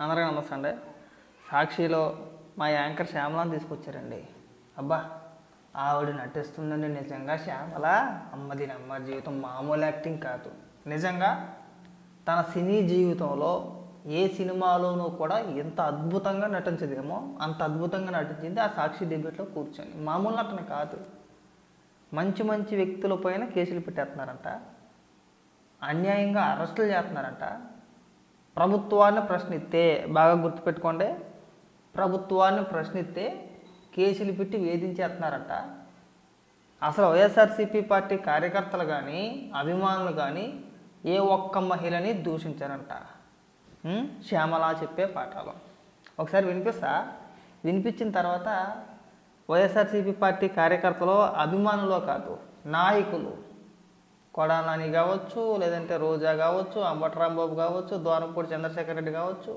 అందరికీ నమస్తే అండి. సాక్షిలో మా యాంకర్ శ్యామలాని తీసుకొచ్చారండి. అబ్బా ఆవిడ నటిస్తుందండి నిజంగా శ్యామల. అమ్మది అమ్మ జీవితం మామూలు యాక్టింగ్ కాదు. నిజంగా తన సినీ జీవితంలో ఏ సినిమాలోనూ కూడా ఎంత అద్భుతంగా నటించదేమో అంత అద్భుతంగా నటించింది ఆ సాక్షి డిబేట్లో కూర్చొని. మామూలు నటన కాదు. మంచి మంచి వ్యక్తుల పైన కేసులు పెట్టేస్తున్నారంట. అన్యాయంగా అరెస్టులు చేస్తున్నారంట. ప్రభుత్వాన్ని ప్రశ్నిస్తే బాగా గుర్తుపెట్టుకోండి. ప్రభుత్వాన్ని ప్రశ్నిస్తే కేసులు పెట్టి వేధించేస్తున్నారంట. అసలు వైఎస్ఆర్సీపీ పార్టీ కార్యకర్తలు కానీ అభిమానులు కానీ ఏ ఒక్క మహిళని దూషించారంట. శ్యామలా శ్యామల చెప్పే పాఠాలు. ఒకసారి వినిపిస్తా? వినిపించిన తర్వాత వైఎస్ఆర్సీపీ పార్టీ కార్యకర్తలు అభిమానులు కాదు నాయకులు. కొడాలని కావచ్చు లేదంటే రోజా కావచ్చు అంబటరాంబాబు కావచ్చు దూరంపూడి చంద్రశేఖర్ రెడ్డి కావచ్చు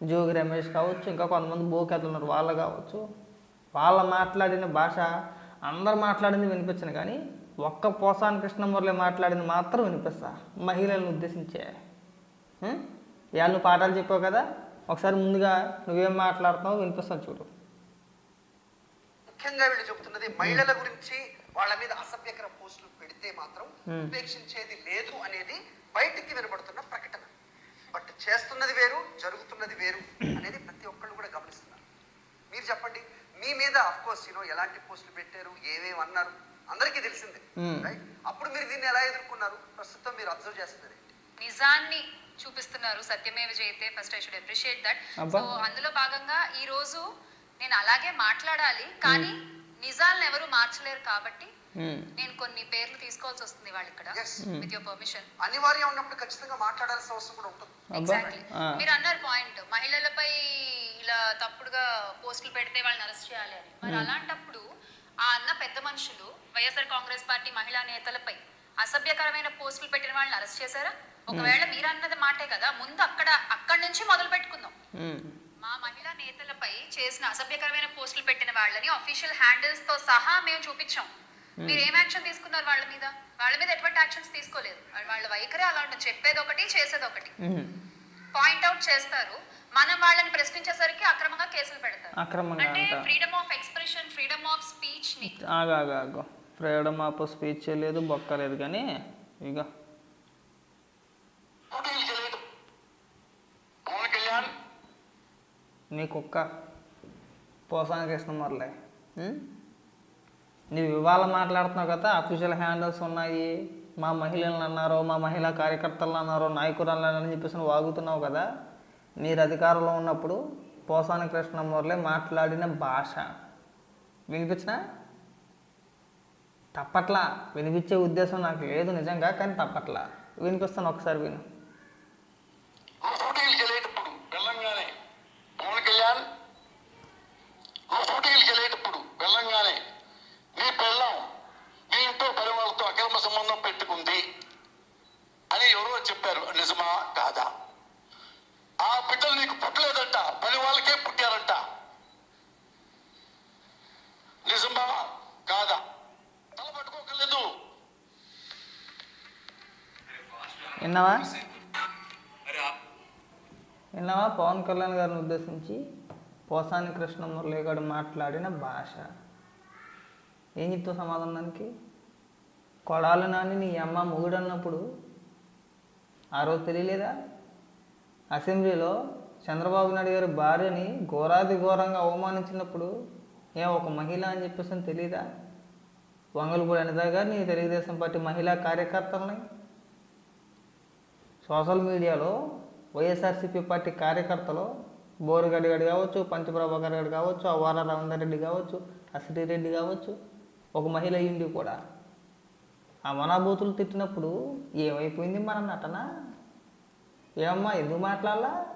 జోగి రమేష్ కావచ్చు ఇంకా కొంతమంది బోకేతలు ఉన్నారు వాళ్ళు కావచ్చు. వాళ్ళ మాట్లాడిన భాష అందరు మాట్లాడింది వినిపించను కానీ ఒక్క పోసాని కృష్ణమురళి మాట్లాడింది మాత్రం వినిపిస్తా. మహిళలను ఉద్దేశించే. ఉం? ఇవాళ నువ్వు పాఠాలు చెప్పావు కదా ఒకసారి ముందుగా నువ్వేం మాట్లాడుతున్నావు వినిపిస్తాను చూడు. ముఖ్యంగా వీళ్ళు చెబుతున్నది మహిళల గురించి వాళ్ళ మీద అసభ్యకర పోస్టులు పెడితే మాత్రం. ఉపేక్షించేది లేదు అనేది బయటికి వినబడుతున్న ప్రకటన బట్ చేస్తున్నది వేరు జరుగుతున్నది వేరు అనేది ప్రతి ఒక్కళ్ళు కూడా గమనిస్తున్నారు మీరు చెప్పండి మీ మీద అఫ్ కోర్స్ యూనో ఎలాంటి పోస్టులు పెట్టారు ఏమేమి అన్నారు అందరికీ తెలిసిందే. రైట్ అప్పుడు మీరు దీన్ని ఎలా ఎదుర్కొన్నారు ప్రస్తుతం మీరు అబ్జర్వ్ చేస్తున్నది ఏంటి? నిజాన్ని చూపిస్తున్నారు సత్యమేవ జయతే first I should appreciate that. So అందులో భాగంగా ఈ రోజు నేను అలాగే మాట్లాడాలి కానీ నిజాలను ఎవరు మార్చలేరు కాబట్టి ఉం. నేను కొన్ని పేర్లు తీసుకోవాల్సి వస్తుంది వాళ్ళు ఇక్కడ Yes. విత్ యువర్ పర్మిషన్ అనివార్యం ఉన్నప్పుడు ఖచ్చితంగా మాట్లాడాల్సిన అవసరం కూడా ఉంటుంది. ఎగ్జాక్ట్లీ ఆ. మీరు అన్నారు పాయింట్ మహిళలపై ఇలా తప్పుడుగా పోస్టులు పెడితే వాళ్ళని అరెస్ట్ చేయాలి అని. మరి అలాంటప్పుడు ఆ అన్న పెద్ద మనుషులు వైఎస్ఆర్ కాంగ్రెస్ పార్టీ మహిళా నేతలపై అసభ్యకరమైన పోస్టులు పెట్టిన వాళ్ళని అరెస్ట్ చేశారా? ఒకవేళ మీరు అన్నది మాటే కదా ముందు అక్కడ అక్కడి నుంచి మొదలు పెట్టుకుందాం. మా మహిళా నేతలపై చేసిన అసభ్యకరమైన పోస్టులు పెట్టిన వాళ్ళని అఫీషియల్ హ్యాండిల్స్తో సహా మేము చూపించాం. మీరు ఏం యాక్షన్ తీసుకున్నారు వాళ్ళ మీద? వాళ్ళ మీద ఎటువంటి యాక్షన్స్ తీసుకోలేదు. వాళ్ళ వైఖరి అలా ఉంటుంది. చెప్పేది ఒకటి చేసేది ఒకటి. పాయింట్ అవుట్ చేస్తారు. మనం వాళ్ళని ప్రశ్నించేసరికి అక్రమంగా కేసులు పెడతారు. అక్రమంగా అంటే freedom of expression freedom of స్పీచ్ని. ఆగు ఆగు ఆగు ఫ్రీడమ్ ఆఫ్ స్పీచ్ లేదు బొక్క లేదు కానీ ఇక పోటీలు చేయలేదు పవన్ కళ్యాణ్ నీ కుక్క పోసాని కృష్ణమర్లే మురళి నువ్వు ఇవాళ మాట్లాడుతున్నావు కదా అఫీషియల్ హ్యాండిల్స్ ఉన్నాయి. మా మహిళలను అన్నారు మా మహిళా కార్యకర్తలను అన్నారో నాయకురాలు అని చెప్పేసి వాగుతున్నావు కదా మీరు అధికారంలో ఉన్నప్పుడు పోసాన కృష్ణ మురళి మాట్లాడిన భాష. వినిపించిన? తప్పట్లా. వినిపించే ఉద్దేశం నాకు లేదు నిజంగా కానీ తప్పట్లా. వినిపిస్తాను ఒకసారి విను నువ్వు పోటీలు చేయలేటప్పుడు వెళ్ళంగానే పవన్ కళ్యాణ్ నువ్వు పోటీలు చేయలేటప్పుడు వెళ్ళంగానే నీ పెళ్ళం నీ ఇంట్లో పని వాళ్ళతో అక్రమ సంబంధం పెట్టుకుంది అని ఎవరో చెప్పారు నిజమా కాదా? ఆ బిడ్డలు నీకు పుట్టలేదంట పని వాళ్ళకే పుట్టారంట. నిజమా కాదా? తల పట్టుకోకలేదు విన్నావా? విన్నావా? పవన్ కళ్యాణ్ గారిని ఉద్దేశించి పోసాని కృష్ణమురళి గారు మాట్లాడిన భాష. ఏం చెప్తావు సమాధానానికి? కొడాలి నాని నీ అమ్మ మొగుడు అన్నప్పుడు ఆ రోజు తెలియలేదా? అసెంబ్లీలో చంద్రబాబు నాయుడు గారి భార్యని ఘోరాది ఘోరంగా అవమానించినప్పుడు ఏ ఒక మహిళ అని చెప్పేసి అని తెలీదా? వంగలపూడి అనిత గారిని తెలుగుదేశం పార్టీ మహిళా కార్యకర్తలని? సోషల్ మీడియాలో వైఎస్ఆర్సీపీ పార్టీ కార్యకర్తలు బోరుగడ్డి గడి కావచ్చు పంచప్రభాకర్ గడి కావచ్చు వారా రవీందర్ రెడ్డి కావచ్చు అసిటి రెడ్డి కావచ్చు ఒక మహిళ అయ్యింది కూడా ఆ తిట్టినప్పుడు ఏమైపోయింది మన నటన? ఏమమ్మా ఎందుకు మాట్లాడాలా?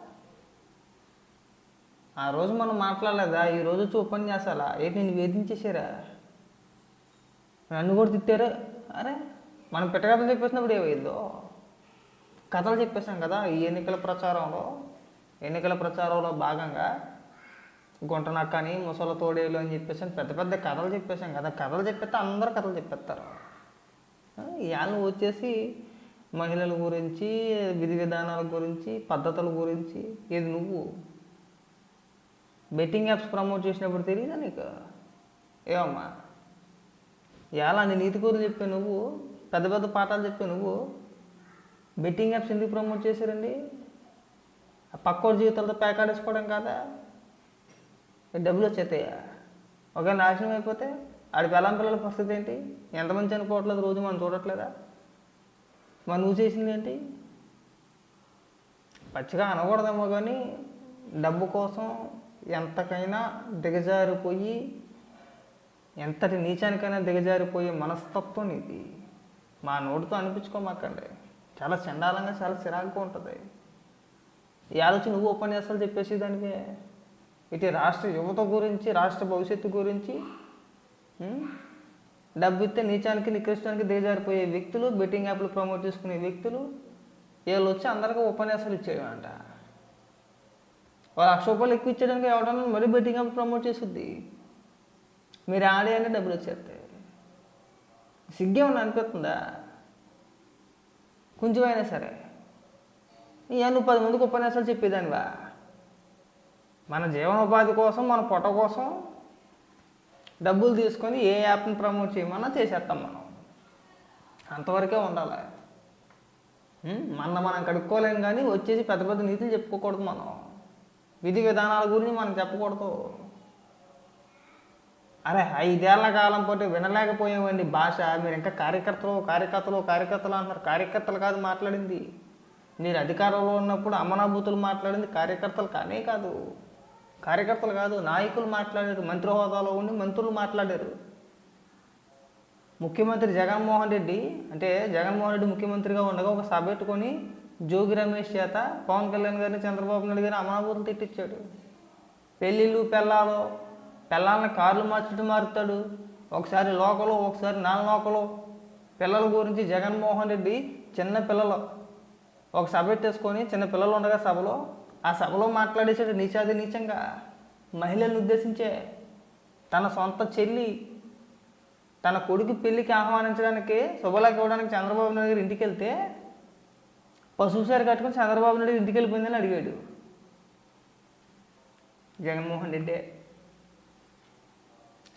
ఆ రోజు మనం మాట్లాడలేదా? ఈ రోజు వచ్చి చేసాలా ఏంటి నేను వేధించేసారా నన్ను కూడా తిట్టారు? అరే మనం పెట్టకథలు చెప్పేసినప్పుడు ఏమైందో? కథలు చెప్పేసాం కదా ఈ ఎన్నికల ప్రచారంలో. ఎన్నికల ప్రచారంలో భాగంగా గుంట నక్కని ముసల తోడేలు అని చెప్పేసి పెద్ద పెద్ద కథలు చెప్పేసాం కదా. కథలు చెప్పేస్తే అందరు కథలు చెప్పేస్తారు. ఇవాళ నువ్వు వచ్చేసి మహిళల గురించి విధి విధానాల గురించి పద్ధతుల గురించి ఇది నువ్వు? బెట్టింగ్ యాప్స్ ప్రమోట్ చేసినప్పుడు తెలియదా నీకు? ఏమమ్మా ఎలా నీ నీతి కూరలు చెప్పే నువ్వు? పెద్ద పెద్ద పాఠాలు చెప్పే నువ్వు? బెట్టింగ్ యాప్స్ ఎందుకు ప్రమోట్ చేశారండి? ఆ పక్కోడి జీవితాలతో ప్యాకాడేసుకోవడం కాదా? డబ్బులు వచ్చేతాయా ఒకవేళ నాశనం అయిపోతే? ఆడి పిల్లం పిల్లల పరిస్థితి ఏంటి? ఎంతమంది చనిపోవట్లేదు రోజు మనం చూడట్లేదా? మరి నువ్వు చేసింది ఏంటి? పచ్చిగా అనకూడదేమో కానీ డబ్బు కోసం ఎంతకైనా దిగజారిపోయి ఎంతటి నీచానికైనా దిగజారిపోయే మనస్తత్వం ఇది. మా నోటితో అనిపించుకోమాకండి. చాలా చండాలంగా చాలా చిరాకుగా ఉంటుంది. ఈ ఆలోచన నువ్వు ఉపన్యాసాలు చెప్పేసి దానికి ఇటు రాష్ట్ర యువత గురించి రాష్ట్ర భవిష్యత్తు గురించి డబ్బు ఇస్తే నీచానికి నికృష్టానికి దిగజారిపోయే వ్యక్తులు బెట్టింగ్ యాప్లు ప్రమోట్ చేసుకునే వ్యక్తులు వీళ్ళు వచ్చి అందరికీ ఉపన్యాసాలు ఇచ్చేయమంట. వాళ్ళు లక్ష రూపాయలు ఎక్కువ ఇచ్చేయడానికి ఎవడన్నా మరీ బెట్టింగ్ యాప్ ప్రమోట్ చేస్తుంది మీరు ఆడే అంటే డబ్బులు వచ్చేస్తాయి. సిగ్గేమన్నా అనిపిస్తుందా? కొంచెమైనా సరే. ఇక నువ్వు పది మందికి ఉపన్యాసాలు చెప్పేదానివా? మన జీవనోపాధి కోసం మన పొట్ట కోసం డబ్బులు తీసుకొని ఏ యాప్ని ప్రమోట్ చేయమన్నా చేసేస్తాం మనం. అంతవరకే ఉండాలి? మన మనం కడుక్కోలేం కానీ వచ్చేసి పెద్ద పెద్ద నీతులు చెప్పుకోకూడదు మనం. విధి విధానాల గురించి మనం చెప్పకూడదు. అరే ఐదేళ్ళ కాలం పాటు వినలేకపోయామండి భాష. మీరు ఇంకా కార్యకర్తలు కార్యకర్తలు కార్యకర్తలు అంటున్నారు. కార్యకర్తలు కాదు మాట్లాడింది. మీరు అధికారంలో ఉన్నప్పుడు అమనాభూతులు మాట్లాడింది కార్యకర్తలు కానే కాదు. కార్యకర్తలు కాదు నాయకులు మాట్లాడారు మంత్రి హోదాలో ఉండి మంత్రులు మాట్లాడారు. ముఖ్యమంత్రి జగన్మోహన్ రెడ్డి అంటే జగన్మోహన్ రెడ్డి ముఖ్యమంత్రిగా ఉండగా ఒక సభ పెట్టుకొని జోగి రమేష్ చేత పవన్ కళ్యాణ్ గారిని చంద్రబాబు నాయుడు గారిని అమనాభూతులు తిట్టించాడు. పెళ్ళిళ్ళు పెళ్ళాలు పిల్లల్ని కార్లు మార్చుడు మారుతాడు. ఒకసారి లోకలు ఒకసారి నాన్ లోకలు పిల్లల గురించి జగన్మోహన్ రెడ్డి చిన్న పిల్లలు. ఒక సభ పెట్టేసుకొని చిన్న పిల్లలు ఉండగా సభలో ఆ సభలో మాట్లాడేసాడు నీచాది నీచంగా మహిళలను ఉద్దేశించే తన సొంత చెల్లి తన కొడుకు పెళ్ళికి ఆహ్వానించడానికి శుభలాకి ఇవ్వడానికి చంద్రబాబు నాయుడు గారి ఇంటికి వెళ్తే పశువు సారి చంద్రబాబు నాయుడు ఇంటికి వెళ్ళిపోయిందని అడిగాడు. జగన్మోహన్ రెడ్డి.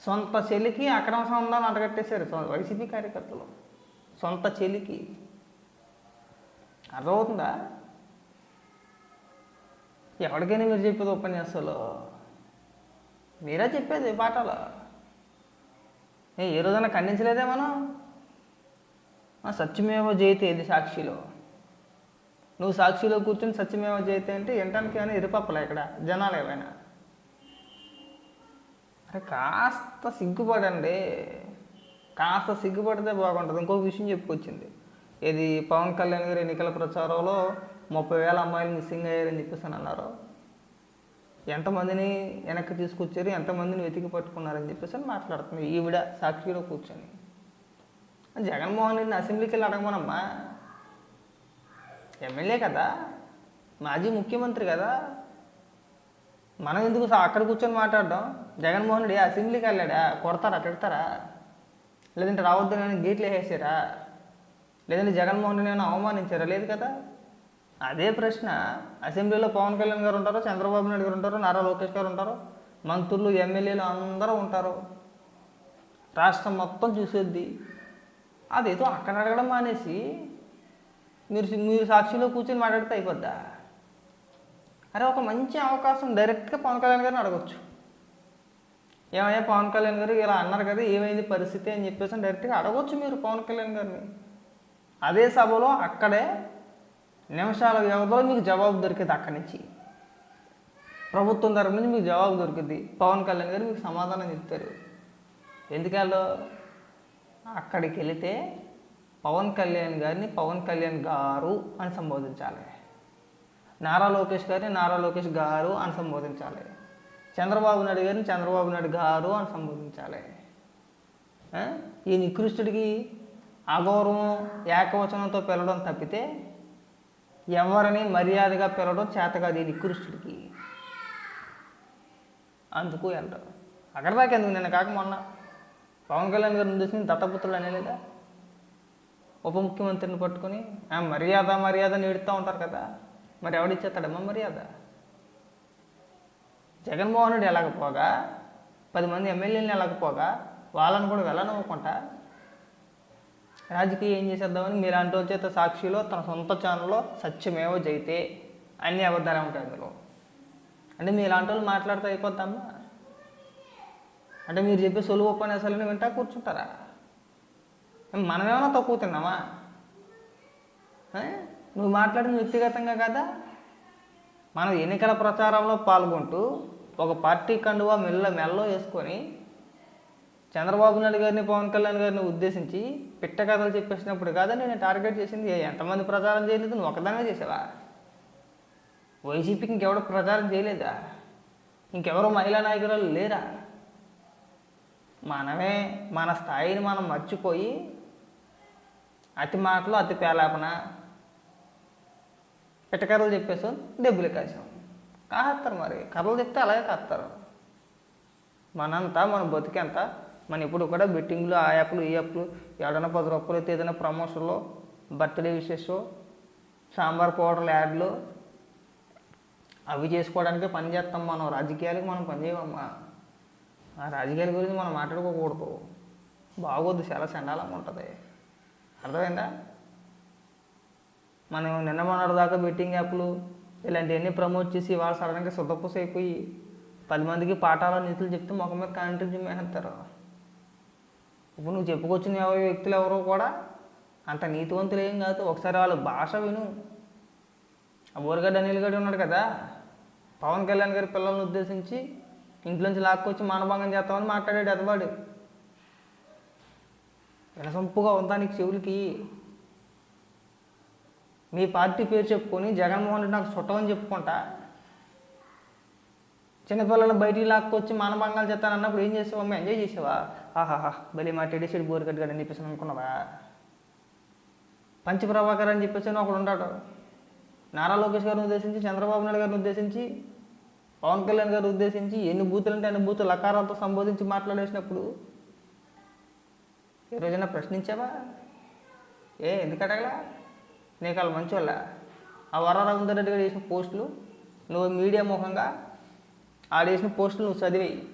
సొంత చెల్లికి అక్రమ సంబంధాలు అంటగట్టేశారు వైసీపీ కార్యకర్తలు. సొంత చెల్లికి. అర్థమవుతుందా? ఎవరికైనా మీరు చెప్పేది ఉపన్యాసాలు? మీరే చెప్పేది పాఠాలు? ఏ ఏ రోజైనా ఖండించలేదే మనం? సత్యమేవ జయతే ఇది సాక్షిలో? నువ్వు సాక్షిలో కూర్చొని సత్యమేవ జయతే అంటే వినటానికి ఏమైనా ఇరుపప్పలే ఇక్కడ? జనాలు ఏమైనా? అరే కాస్త సిగ్గుపడండి. కాస్త సిగ్గుపడితే బాగుంటుంది. ఇంకొక విషయం చెప్పుకొచ్చింది. ఇది పవన్ కళ్యాణ్ గారి ఎన్నికల ప్రచారంలో ముప్పై వేల అమ్మాయిలు మిస్సింగ్ అయ్యారని చెప్పేసి అని అన్నారు. ఎంతమందిని వెనక్కి తీసుకొచ్చారు ఎంతమందిని వెతికి పట్టుకున్నారని చెప్పేసి అని మాట్లాడుతుంది ఈవిడ సాక్షిలో కూర్చొని. జగన్మోహన్ రెడ్డిని అసెంబ్లీకి వెళ్ళి అడగమనమ్మా. ఎమ్మెల్యే కదా మాజీ ముఖ్యమంత్రి కదా. మనం ఎందుకు అక్కడ కూర్చొని మాట్లాడడం? జగన్మోహన్ రెడ్డి అసెంబ్లీకి వెళ్ళాడా? కొడతారా తిడతారా? లేదంటే రావద్దు నేను గేట్లు వేసేసారా? లేదంటే జగన్మోహన్ రెడ్డి నేను అవమానించారా? లేదు కదా. అదే ప్రశ్న. అసెంబ్లీలో పవన్ కళ్యాణ్ గారు ఉంటారు చంద్రబాబు నాయుడు గారు ఉంటారు నారా లోకేష్ గారు ఉంటారు మంత్రులు ఎమ్మెల్యేలు అందరూ ఉంటారు. రాష్ట్రం మొత్తం చూసేద్ది. అదేదో అక్కడ అడగడం మానేసి మీరు మీరు సాక్షిలో కూర్చొని మాట్లాడితే అయిపోద్దా? అరే ఒక మంచి అవకాశం డైరెక్ట్గా పవన్ కళ్యాణ్ గారిని అడగచ్చు. ఏమయ్యా పవన్ కళ్యాణ్ గారు ఇలా అన్నారు కదా ఏమైంది పరిస్థితి అని చెప్పేసి డైరెక్ట్గా అడగవచ్చు మీరు పవన్ కళ్యాణ్ గారిని. అదే సభలో అక్కడే నిమిషాల వ్యవధిలో మీకు జవాబు దొరికింది అక్కడి నుంచి. ప్రభుత్వం తరపు నుంచి మీకు జవాబు దొరికింది. పవన్ కళ్యాణ్ గారు మీకు సమాధానం చెప్తారు. ఎందుకలో అక్కడికి వెళితే పవన్ కళ్యాణ్ గారిని పవన్ కళ్యాణ్ గారు అని సంబోధించాలి. నారా లోకేష్ గారిని నారా లోకేష్ గారు అని సంబోధించాలి. చంద్రబాబు నాయుడు గారిని చంద్రబాబు నాయుడు గారు అని సంబోధించాలి. ఈ నికృష్టుడికి అగౌరవం ఏకవచనంతో పిలవడం తప్పితే ఎవరిని మర్యాదగా పిలవడం చేత నికృష్టుడికి అందుకు వెళ్ళరు అక్కడ దాకా ఎందుకు నిన్న కాక మొన్న? పవన్ కళ్యాణ్ గారిని చూసి దత్తపుత్రుడు అనేలేదా ఉప ముఖ్యమంత్రిని పట్టుకొని "ఆ, మర్యాద మర్యాద నేడుతూ ఉంటారు కదా. మరి ఎవడిచ్చేస్తాడమ్మా మర్యాద? జగన్మోహన్ రెడ్డి పోగా? పది మంది ఎమ్మెల్యేలను పోగా? వాళ్ళని కూడా వెళ్ళనివ్వకుండా రాజకీయం ఏం చేసేద్దామని మీరు అంటూ చేత సాక్షిలో తన సొంత ఛానల్లో సత్యమేవ జైతే అన్ని అబద్ధాలు ఉంటాయి అందులో. అంటే మీరు ఇలాంటి వాళ్ళు మాట్లాడితే అయిపోద్దామా అంటే మీరు చెప్పే సొలువు ఉపన్యాసాలను వింటా కూర్చుంటారా? మనమేమైనా తక్కువ తిన్నామా? నువ్వు మాట్లాడిన వ్యక్తిగతంగా కదా? మనం ఎన్నికల ప్రచారంలో పాల్గొంటూ ఒక పార్టీ కండువా మెల్ల మెల్లో వేసుకొని చంద్రబాబు నాయుడు గారిని పవన్ కళ్యాణ్ గారిని ఉద్దేశించి పిట్ట కథలు చెప్పేసినప్పుడు కాదని నేను టార్గెట్ చేసింది ఎంతమంది ప్రచారం చేయలేదు నువ్వు ఒకదానే చేసావా? వైసీపీకి ఇంకెవడో ప్రచారం చేయలేదా? ఇంకెవరో మహిళా నాయకురాలు లేరా? మనమే మన స్థాయిని మనం మర్చిపోయి అతి మాటలు అతి పేలాపన పిట్టకథలు చెప్పేసాం డబ్బులు కాసాం కాస్తారు మరి కథలు చెప్తే అలాగే కాస్తారు. మనంతా మన బతికెంత? మన ఇప్పుడు కూడా బెట్టింగ్లు ఆ యాప్లు ఈ యాప్లు ఏడైనా పది రూపాయలు అయితే ఏదైనా ప్రమోషన్లో బర్త్డే విషెస్ సాంబార్ పౌడర్లు యాడ్లు అవి చేసుకోవడానికే పని చేస్తాం మనం. రాజకీయాలకు మనం పని చేయమమ్మా ఆ రాజకీయాల గురించి మనం మాట్లాడుకోకూడదు. బాగోద్దు చాలా చండాలంగా ఉంటుంది. అర్థమైందా? మనం నిన్న మొన్నటి దాకా బెట్టింగ్ యాప్లు ఇలాంటివన్నీ ప్రమోట్ చేసి వాళ్ళు సడన్గా శుద్ధపూస అయిపోయి పది మందికి పాఠాలు నీతులు చెప్తే ముఖం మీద కాంట్రిబ్యూట్ చేస్తారు ఇప్పుడు నువ్వు చెప్పుకొచ్చిన ఎవరి వ్యక్తులు ఎవరో కూడా అంత నీతివంతులు ఏం కాదు. ఒకసారి వాళ్ళ భాష విను. ఆ బోరగడ్డ అనిల్ గడ్డ ఉన్నాడు కదా పవన్ కళ్యాణ్ గారి పిల్లల్ని ఉద్దేశించి ఇంట్లోంచి లాక్కొచ్చి మానభంగం చేస్తామని మాట్లాడాడు అతవాడు వినసొంపుగా ఉందా నీకు చెవులకి? మీ పార్టీ పేరు చెప్పుకొని జగన్మోహన్ రెడ్డి నాకు చుట్టమని చెప్పుకుంటా. చిన్నపిల్లలు బయటికి లాక్కొచ్చి మానభంగాలు చేస్తానన్నప్పుడు ఏం చేసేవా? ఎంజాయ్ చేసావా? ఆహాహా బలి మాట్లాడి బోర్ కట్టుగా అని చెప్పేసి అనుకున్నావా? పంచప్రభాకర్ అని చెప్పేసి ఒకడు ఉంటాడు నారా లోకేష్ గారిని ఉద్దేశించి చంద్రబాబు నాయుడు గారిని ఉద్దేశించి పవన్ కళ్యాణ్ గారిని ఉద్దేశించి ఎన్ని బూతులు అంటే అన్ని బూతులు లకారాలతో సంబోధించి మాట్లాడేసినప్పుడు ఏ రోజైనా ప్రశ్నించావా? ఏ ఎందుకు అడగలా? నీకు వాళ్ళు మంచి వాళ్ళ ఆ వర రెడ్డి గారు చేసిన పోస్టులు నువ్వు మీడియా ముఖంగా ఆడేసిన పోస్టులు నువ్వు చదివేయి.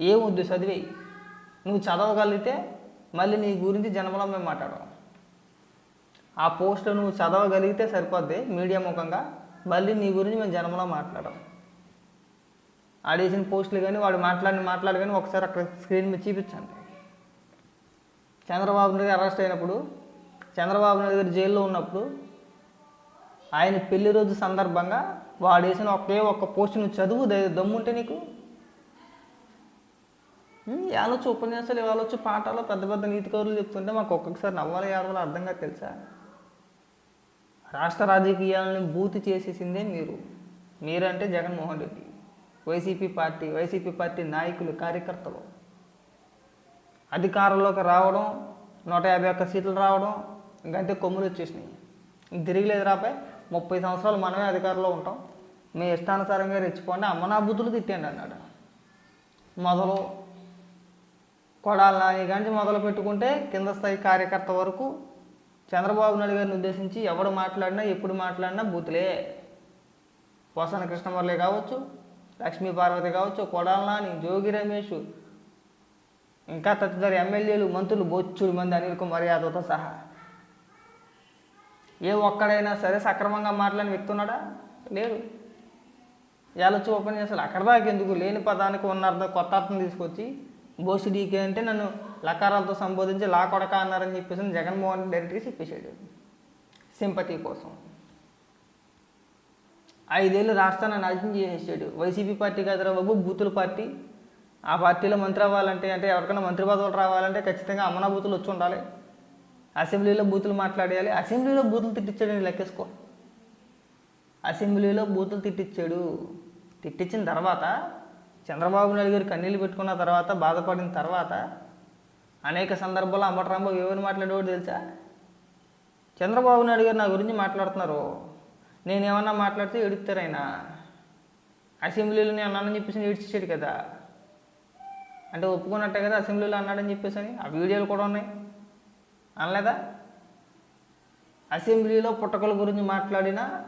ఏమొద్దు చదివేయి? నువ్వు చదవగలిగితే మళ్ళీ నీ గురించి జన్మలో మేము మాట్లాడడం ఆ పోస్ట్లో నువ్వు చదవగలిగితే సరిపోద్ది మీడియా ముఖంగా. మళ్ళీ నీ గురించి మేము జన్మలో మాట్లాడడం ఆడేసిన పోస్టులు కానీ వాడు మాట్లాడిన మాట్లాడు కానీ ఒకసారి అక్కడ స్క్రీన్ మీద చూపించండి. చంద్రబాబు నాయుడు అరెస్ట్ అయినప్పుడు చంద్రబాబు నాయుడు గారు జైల్లో ఉన్నప్పుడు ఆయన పెళ్ళి రోజు సందర్భంగా వాడు వేసిన ఒకే ఒక్క పోస్ట్ నువ్వు చదువు దమ్ముంటే నీకు ఏళ్ళొచ్చు ఉపన్యాసాలు ఇవాళొచ్చు పాఠాలు పెద్ద పెద్ద నీతి కౌరులు చెప్తుంటే మాకు ఒక్కొక్కసారి నవ్వాలి ఏడవాలి అర్థం కాదు తెలుసా? రాష్ట్ర రాజకీయాలను బూతి చేసేసిందే మీరు. మీరంటే Jaganmohan Reddy. YCP party YCP party నాయకులు కార్యకర్తలు. అధికారంలోకి రావడం నూట యాభై ఒక్క సీట్లు రావడం ఇంకంటే కొమ్ములు వచ్చేసినాయి. తిరిగిలేదు రాపై ముప్పై సంవత్సరాలు మనమే అధికారంలో ఉంటాం. మీ ఇష్టానుసారంగా రెచ్చిపోండి అమ్మ బుద్ధులు తిట్టండి అన్నాడు. మొదలు కొడాల నాని కానీ మొదలు పెట్టుకుంటే కింద స్థాయి కార్యకర్త వరకు చంద్రబాబు నాయుడు గారిని ఉద్దేశించి ఎవడు మాట్లాడినా ఎప్పుడు మాట్లాడినా బూతులే. పోసన కృష్ణమురళి కావచ్చు లక్ష్మీ పార్వతి కావచ్చు కొడాల నాని జోగి రమేష్ ఇంకా తదితర ఎమ్మెల్యేలు మంత్రులు బొచ్చుడు మంది అనిల్ కుమార్ యాదవ్తో సహా. ఏ ఒక్కడైనా సరే సక్రమంగా మాట్లాడిన వ్యక్తి ఉన్నాడా? లేడు. ఏలొచ్చి ఉపన్యాసాలు అక్కడ దాకా ఎందుకు? లేని పదానికి ఉన్న అర్థం కొత్త అర్థం తీసుకొచ్చి బోసుడీకే అంటే నన్ను లకారాలతో సంబోధించి లా కొడక అన్నారని చెప్పేసి జగన్మోహన్ రెడ్డి డైరెక్ట్గా చెప్పేశాడు. సింపతి కోసం. ఐదేళ్ళు రాష్ట్రాన్ని నాశనం చేసేసాడు. వైసీపీ పార్టీ కాదురా బాబు బూతుల పార్టీ. ఆ పార్టీలో మంత్రి అవ్వాలంటే అంటే ఎవరికైనా మంత్రి పదవులు రావాలంటే ఖచ్చితంగా అమ్మనా బూతులు వచ్చి ఉండాలి. అసెంబ్లీలో బూతులు మాట్లాడేయాలి. అసెంబ్లీలో బూతులు తిట్టించాడు లెక్కేసుకో. అసెంబ్లీలో బూతులు తిట్టించాడు. తిట్టించిన తర్వాత చంద్రబాబు నాయుడు గారు కన్నీళ్ళు పెట్టుకున్న తర్వాత బాధపడిన తర్వాత అనేక సందర్భాల్లో అంబటరాంబాబు ఏమని మాట్లాడేవాడు తెలుసా? చంద్రబాబు నాయుడు గారు నా గురించి మాట్లాడుతున్నారు. నేను ఏమన్నా మాట్లాడితే ఏడుస్తారు ఆయన. అసెంబ్లీలో నేను అన్నానని చెప్పేసి ఏడ్చేసాడు కదా. అంటే ఒప్పుకున్నట్టే కదా అసెంబ్లీలో అన్నాడని చెప్పేసి అని. ఆ వీడియోలు కూడా ఉన్నాయి. అనలేదా? అసెంబ్లీలో పుట్టకల గురించి మాట్లాడిన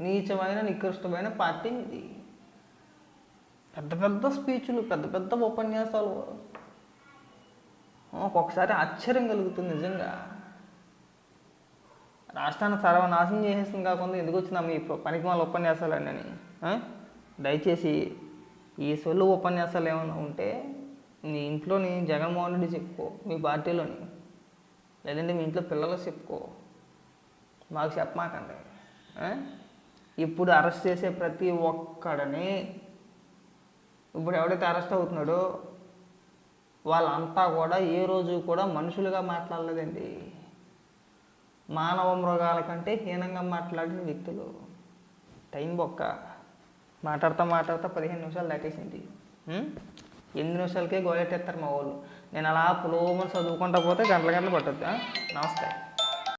నీచమైన నికృష్టమైన పార్టీ ఇది పెద్ద పెద్ద స్పీచ్లు పెద్ద పెద్ద ఉపన్యాసాలు. ఒక్కొక్కసారి ఆశ్చర్యం కలుగుతుంది నిజంగా. రాష్ట్రాన్ని సర్వనాశనం చేసేసింది కాకుండా ఎందుకు వచ్చినా మీ పనికి వాళ్ళ అని? దయచేసి ఈ సొల్లు ఉపన్యాసాలు ఏమైనా ఉంటే మీ ఇంట్లోని జగన్మోహన్ రెడ్డి చెప్పుకో మీ పార్టీలోని. లేదంటే మీ ఇంట్లో పిల్లలు చెప్పుకో. మాకు చెప్పమాకండి. ఇప్పుడు అరెస్ట్ చేసే ప్రతి ఒక్కడని ఇప్పుడు ఎవడైతే అరెస్ట్ అవుతున్నాడో వాళ్ళంతా కూడా ఏ రోజు కూడా మనుషులుగా మాట్లాడలేదండి. మానవ మృగాల కంటే హీనంగా మాట్లాడిన వ్యక్తులు. టైం బొక్క. మాట్లాడతా మాట్లాడతా పదిహేను నిమిషాలు దాటేసింది. ఎనిమిది నిమిషాలకే గోలెట్టేస్తారు మా వాళ్ళు. నేను అలా పులోమని చదువుకుంటా పోతే గంటల గంటలు పట్టుద్ది? నమస్తే.